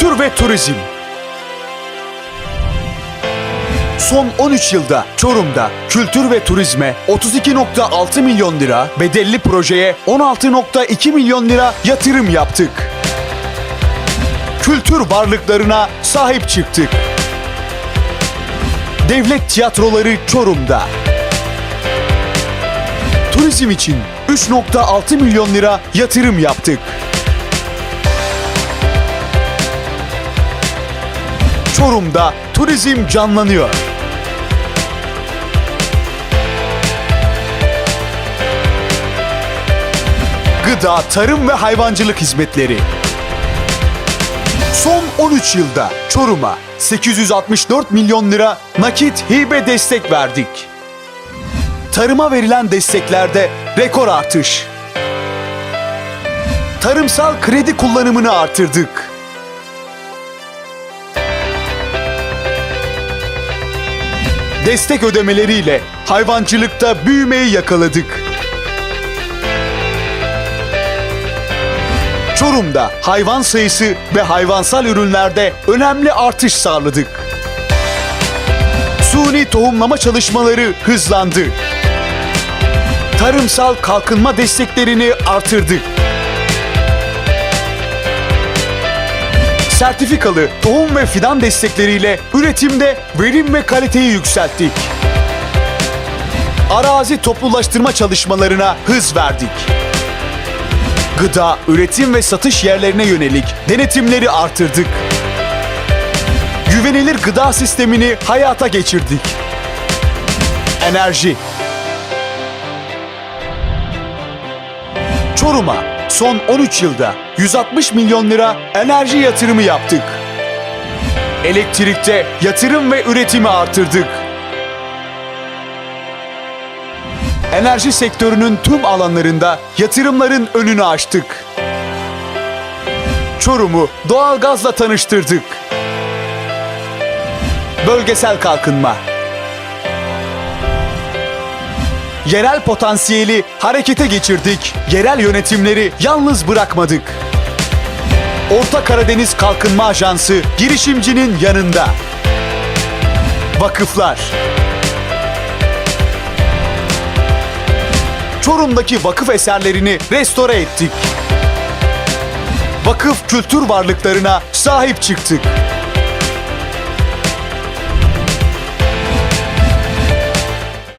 Kültür ve turizm. Son 13 yılda Çorum'da kültür ve turizme 32.6 milyon lira, bedelli projeye 16.2 milyon lira yatırım yaptık. Kültür varlıklarına sahip çıktık. Devlet tiyatroları Çorum'da. Turizm için 3.6 milyon lira yatırım yaptık. Çorum'da turizm canlanıyor. Gıda, tarım ve hayvancılık hizmetleri. Son 13 yılda Çorum'a 864 milyon lira nakit hibe destek verdik. Tarıma verilen desteklerde rekor artış. Tarımsal kredi kullanımını artırdık. Destek ödemeleriyle hayvancılıkta büyümeyi yakaladık. Çorum'da hayvan sayısı ve hayvansal ürünlerde önemli artış sağladık. Suni tohumlama çalışmaları hızlandı. Tarımsal kalkınma desteklerini artırdık. Sertifikalı tohum ve fidan destekleriyle üretimde verim ve kaliteyi yükselttik. Arazi toplulaştırma çalışmalarına hız verdik gıda, üretim ve satış yerlerine yönelik denetimleri artırdık. Güvenilir gıda sistemini hayata geçirdik. Enerji. Çorum'a son 13 yılda 160 milyon lira enerji yatırımı yaptık. Elektrikte yatırım ve üretimi artırdık. enerji sektörünün tüm alanlarında yatırımların önünü açtık. Çorum'u doğalgazla tanıştırdık. Bölgesel kalkınma. Yerel potansiyeli harekete geçirdik. Yerel yönetimleri yalnız bırakmadık. Orta Karadeniz Kalkınma Ajansı girişimcinin yanında. Vakıflar. Çorum'daki vakıf eserlerini restore ettik. Vakıf kültür varlıklarına sahip çıktık.